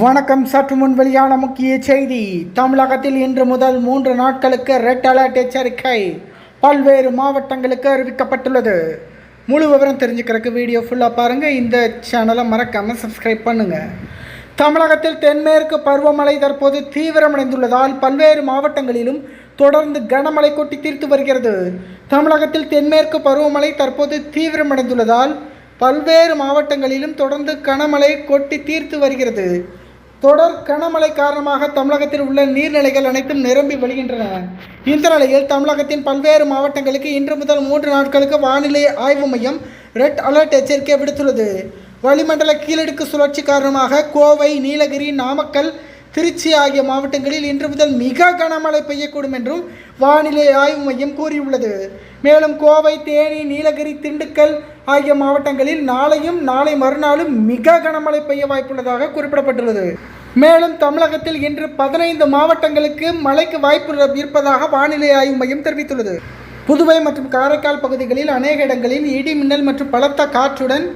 வணக்கம் சற்று முன் வெளியான முக்கிய செய்தி. தமிழகத்தில் இன்று முதல் மூன்று நாட்களுக்கு ரெட் அலர்ட் எச்சரிக்கை. பல்வேறு மாவட்டங்களுக்கு அறிவிக்கப்பட்டுள்ளது. முழு விவரம் தெரிஞ்சுக்கிறதுக்கு வீடியோ ஃபுல்லாக பாருங்கள் இந்த சேனலை மறக்காமல் சப்ஸ்கிரைப் பண்ணுங்கள் தமிழகத்தில் தென்மேற்கு பருவமழை தற்போது தீவிரமடைந்துள்ளதால் பல்வேறு மாவட்டங்களிலும் தொடர்ந்து கனமழை கொட்டி தீர்த்து வருகிறது. தமிழகத்தில் தென்மேற்கு பருவமழை தற்போது தீவிரமடைந்துள்ளதால் பல்வேறு மாவட்டங்களிலும் தொடர்ந்து கனமழை கொட்டி தீர்த்து வருகிறது. தொடர் கனமழை காரணமாக தமிழகத்தில் உள்ள நீர்நிலைகள் அனைத்தும் நிரம்பி வழிகின்றன. இந்த நிலையில் தமிழகத்தின் பல்வேறு மாவட்டங்களுக்கு இன்று முதல் மூன்று நாட்களுக்கு வானிலை ஆய்வு மையம் ரெட் அலர்ட் எச்சரிக்கை விடுத்துள்ளது. வளிமண்டல கீழடுக்கு சுழற்சி காரணமாக கோவை நீலகிரி நாமக்கல் திருச்சி ஆகிய மாவட்டங்களில் இன்று முதல் மிக கனமழை பெய்யக்கூடும் என்றும் வானிலை ஆய்வு மையம் கூறியுள்ளது. மேலும் கோவை தேனி நீலகிரி திண்டுக்கல் ஆகிய மாவட்டங்களில் நாளையும் நாளை மறுநாளும் மிக கனமழை பெய்ய வாய்ப்புள்ளதாக குறிப்பிடப்பட்டுள்ளது. மேலும் தமிழகத்தில் இன்று பதினைந்து மாவட்டங்களுக்கு மழைக்கு வாய்ப்பு இருப்பதாக வானிலை ஆய்வு மையம் தெரிவித்துள்ளது. புதுவை மற்றும் காரைக்கால் பகுதிகளில் அநேக இடங்களில் இடி மின்னல் மற்றும் பலத்த காற்றுடன்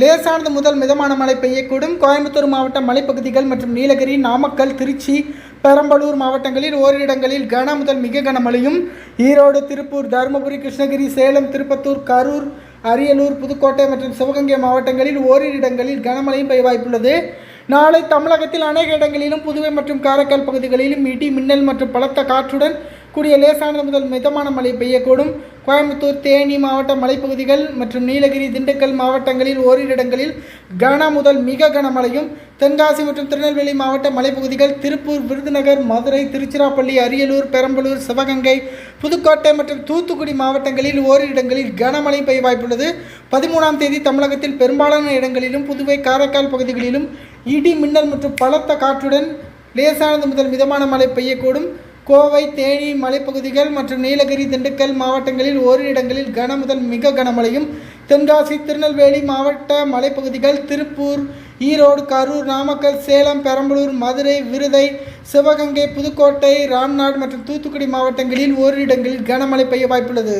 லேசானது முதல் மிதமான மழை பெய்யக்கூடும். கோயம்புத்தூர் மாவட்ட மலைப்பகுதிகள் மற்றும் நீலகிரி நாமக்கல் திருச்சி பெரம்பலூர் மாவட்டங்களில் ஓரிரு இடங்களில் கன முதல் மிக கனமழையும் ஈரோடு திருப்பூர் தருமபுரி கிருஷ்ணகிரி சேலம் திருப்பத்தூர் கரூர் அரியலூர் புதுக்கோட்டை மற்றும் சிவகங்கை மாவட்டங்களில் ஓரிரு இடங்களில் கனமழையும் பெய்ய வாய்ப்புள்ளது. நாளை தமிழகத்தில் அநேக இடங்களிலும் புதுவை மற்றும் காரைக்கால் பகுதிகளிலும் இடி மின்னல் மற்றும் பலத்த காற்றுடன் கூடிய லேசானது முதல் மிதமான மழை பெய்யக்கூடும். கோயம்புத்தூர் தேனி மாவட்ட மலைப்பகுதிகள் மற்றும் நீலகிரி திண்டுக்கல் மாவட்டங்களில் ஓரிரு இடங்களில் கன முதல் மிக கனமழையும் தென்காசி மற்றும் திருநெல்வேலி மாவட்ட மலைப்பகுதிகள் திருப்பூர் விருதுநகர் மதுரை திருச்சிராப்பள்ளி அரியலூர் பெரம்பலூர் சிவகங்கை புதுக்கோட்டை மற்றும் தூத்துக்குடி மாவட்டங்களில் ஓரிரு இடங்களில் கனமழை பெய்ய வாய்ப்புள்ளது. பதிமூணாம் தேதி தமிழகத்தில் பெரும்பாலான இடங்களிலும் புதுவை காரைக்கால் பகுதிகளிலும் இடி மின்னல் மற்றும் பலத்த காற்றுடன் லேசானது முதல் மிதமான மழை பெய்யக்கூடும். கோவை தேனி மலைப்பகுதிகள் மற்றும் நீலகிரி திண்டுக்கல் மாவட்டங்களில் ஓரிரு இடங்களில் கன முதல் மிக கனமழையும் தென்காசி திருநெல்வேலி மாவட்ட மலைப்பகுதிகள் திருப்பூர் ஈரோடு கரூர் நாமக்கல் சேலம் பெரம்பலூர் மதுரை விருதை சிவகங்கை புதுக்கோட்டை ராம்நாடு மற்றும் தூத்துக்குடி மாவட்டங்களில் ஓரிரு இடங்களில் கனமழை பெய்ய வாய்ப்புள்ளது.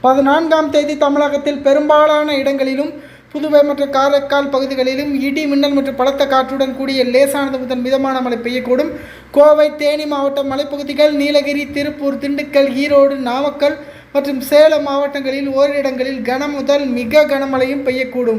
பதினான்காம் தேதி தமிழகத்தில் பெரும்பாலான இடங்களிலும் புதுவை மற்றும் காரைக்கால் பகுதிகளிலும் இடி மின்னல் மற்றும் பலத்த காற்றுடன் கூடிய லேசானது முதல் மிதமான மழை பெய்யக்கூடும். கோவை தேனி மாவட்ட மலைப்பகுதிகள் நீலகிரி திருப்பூர் திண்டுக்கல் ஈரோடு நாமக்கல் மற்றும் சேலம் மாவட்டங்களில் ஓரிரு இடங்களில் கன முதல் மிக கனமழையும் பெய்யக்கூடும்.